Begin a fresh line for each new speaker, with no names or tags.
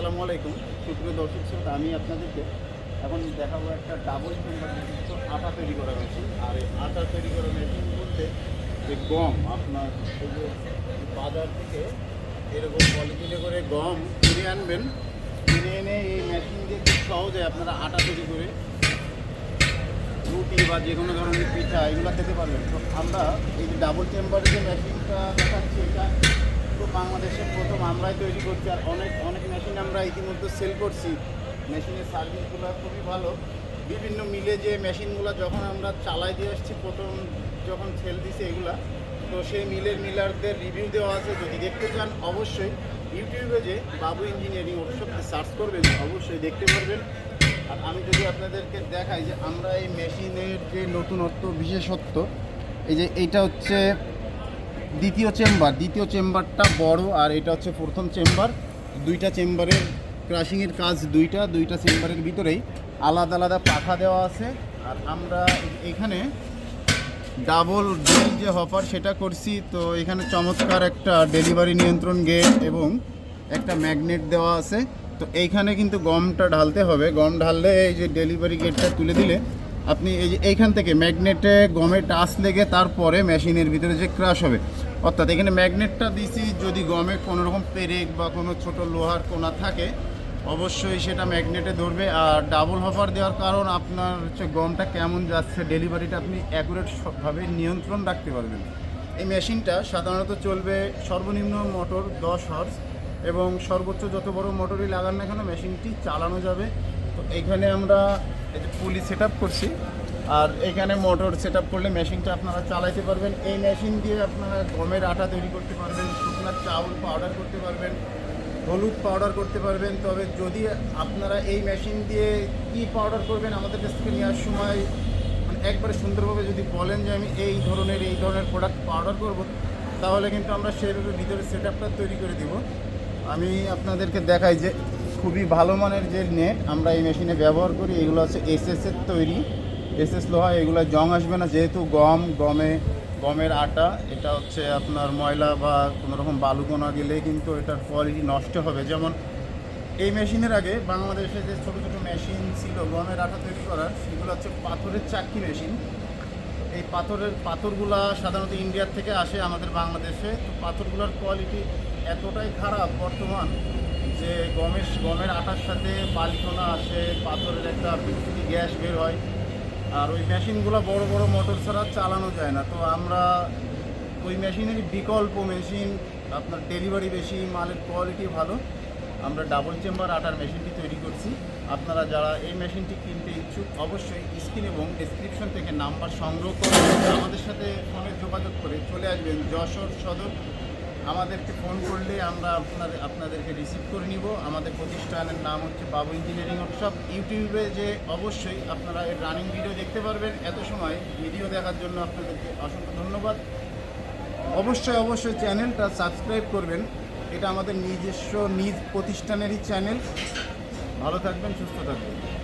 আসসালামু আলাইকুম। সুপ্রিয় দর্শক শ্রোতা, আমি আপনাদেরকে এখন দেখাবো একটা ডাবল চেম্বার বিশিষ্ট আটা তৈরি করা মেশিন আর এই আটা তৈরি করা মেশিন বলতে যে গম, আপনার বাজার থেকে এরকম পলিথিনে করে গম কিনে আনবেন। কিনে এনে এই মেশিন দিয়ে খুব সহজে আপনারা আটা তৈরি করে রুটি বা যে কোনো ধরনের পিঠা এগুলো খেতে পারবেন। তো আমরা এই যে ডাবল চেম্বারের যে মেশিনটা দেখাচ্ছি বাংলাদেশের প্রথম আমরাই তৈরি করছি আর অনেক অনেক মেশিন আমরা ইতিমধ্যে সেল করছি। মেশিনের সার্ভিসগুলো খুবই ভালো। বিভিন্ন মিলে যে মেশিনগুলো যখন আমরা চালাই দিয়ে আসছি, প্রথম যখন সেল দিছি এগুলা, তো সেই মিলের মিলারদের রিভিউ দেওয়া আছে। যদি দেখতে চান, অবশ্যই ইউটিউবে যে বাবু ইঞ্জিনিয়ারিং ওয়ার্কশপ সার্চ করবেন, অবশ্যই দেখতে পারবেন। আর আমি যদি আপনাদেরকে দেখাই যে আমরা এই মেশিনের যে নতুনত্ব, বিশেষত্ব, এই যে এইটা হচ্ছে দ্বিতীয় চেম্বার, দ্বিতীয় চেম্বারটা বড় আর এটা হচ্ছে প্রথম চেম্বার। দুইটা চেম্বারের ক্রাশিংয়ের কাজ দুইটা দুইটা চেম্বারের ভিতরেই আলাদা আলাদা পাখা দেওয়া আছে। আর আমরা এখানে ডাবল ডেল যে হপার সেটা করছি, তো এখানে চমৎকার একটা ডেলিভারি নিয়ন্ত্রণ গেট এবং একটা ম্যাগনেট দেওয়া আছে। তো এইখানে কিন্তু গমটা ঢালতে হবে। গম ঢাললে এই যে ডেলিভারি গেটটা তুলে দিলে আপনি এই এইখান থেকে ম্যাগনেটে গমে টাচ লেগে তারপরে মেশিনের ভিতরে যে ক্রাশ হবে, অর্থাৎ এখানে ম্যাগনেটটা দিছি, যদি গমে কোনো রকম পেরেক বা কোনো ছোট লোহার কোনা থাকে, অবশ্যই সেটা ম্যাগনেটে ধরবে। আর ডাবল হপার দেওয়ার কারণ আপনার হচ্ছে গমটা কেমন যাচ্ছে ডেলিভারিটা আপনি অ্যাকুরেটভাবে নিয়ন্ত্রণ রাখতে পারবেন। এই মেশিনটা সাধারণত চলবে সর্বনিম্ন মোটর দশ হর্স এবং সর্বোচ্চ যত বড় মোটরই লাগান না কেন, মেশিনটি চালানো যাবে। তো এইখানে আমরা পুলি সেট করছি, আর এখানে মোটর সেট করলে মেশিনটা আপনারা চালাইতে পারবেন। এই মেশিন দিয়ে আপনারা গমের আটা তৈরি করতে পারবেন শুকনার চাউল পাউডার করতে পারবেন, হলুদ পাউডার করতে পারবেন। তবে যদি আপনারা এই মেশিন দিয়ে কি পাউডার করবেন আমাদের কাছ থেকে নেওয়ার সময় মানে একবারে সুন্দরভাবে যদি বলেন যে আমি এই ধরনের এই ধরনের প্রোডাক্ট পাউডার করব, তাহলে কিন্তু আমরা সেভাবে ভিতরে সেট তৈরি করে দিব। আমি আপনাদেরকে দেখাই যে খুবই ভালো মানের যে নেট আমরা এই মেশিনে ব্যবহার করি, এগুলো হচ্ছে এসএস এর তৈরি। এসএস লোহা, এগুলো জং আসবে না, যেহেতু গম, গমে, গমের আটা, এটা হচ্ছে আপনার ময়লা বা কোনো রকম বালুকোনা গেলে কিন্তু এটার কোয়ালিটি নষ্ট হবে। যেমন এই মেশিনের আগে বাংলাদেশে যে ছোটো ছোটো মেশিন ছিল গমের আটা তৈরি করার, সেগুলো হচ্ছে পাথরের চাক্কি মেশিন এই পাথরের, পাথরগুলা সাধারণত ইন্ডিয়ার থেকে আসে আমাদের বাংলাদেশে। তো পাথরগুলোর কোয়ালিটি এতটাই খারাপ বর্তমান যে গমের গমের আটার সাথে বালিকোনা আসে, পাথরের একটা বিকৃতি গ্যাস বের হয়। আর ওই মেশিনগুলো বড় বড় মোটর ছাড়া চালানো যায় না। তো আমরা ওই মেশিনের বিকল্প মেশিন, আপনার ডেলিভারি বেশি মালের কোয়ালিটি ভালো। আমরা ডাবল চেম্বার আটার মেশিনটি তৈরি করছি। আপনারা যারা এই মেশিনটি কিনতে ইচ্ছুক, অবশ্যই স্ক্রিন এবং ডিসক্রিপশন থেকে নাম্বার সংগ্রহ করে আমাদের সাথে ফোনে যোগাযোগ করে চলে আসবেন যশোর সদর আমাদেরকে ফোন করলে আমরা আপনাদের, আপনাদেরকে রিসিভ করে নিব। আমাদের প্রতিষ্ঠানের নাম হচ্ছে বাবু ইঞ্জিনিয়ারিং ওয়ার্কশপ ইউটিউবে যে অবশ্যই আপনারা এর রানিং ভিডিও দেখতে পারবেন। এত সময় ভিডিও দেখার জন্য আপনাদেরকে অসংখ্য ধন্যবাদ। অবশ্যই অবশ্যই চ্যানেলটা সাবস্ক্রাইব করবেন। এটা আমাদের নিজস্ব নিজ প্রতিষ্ঠানেরই চ্যানেল ভালো থাকবেন, সুস্থ থাকবেন।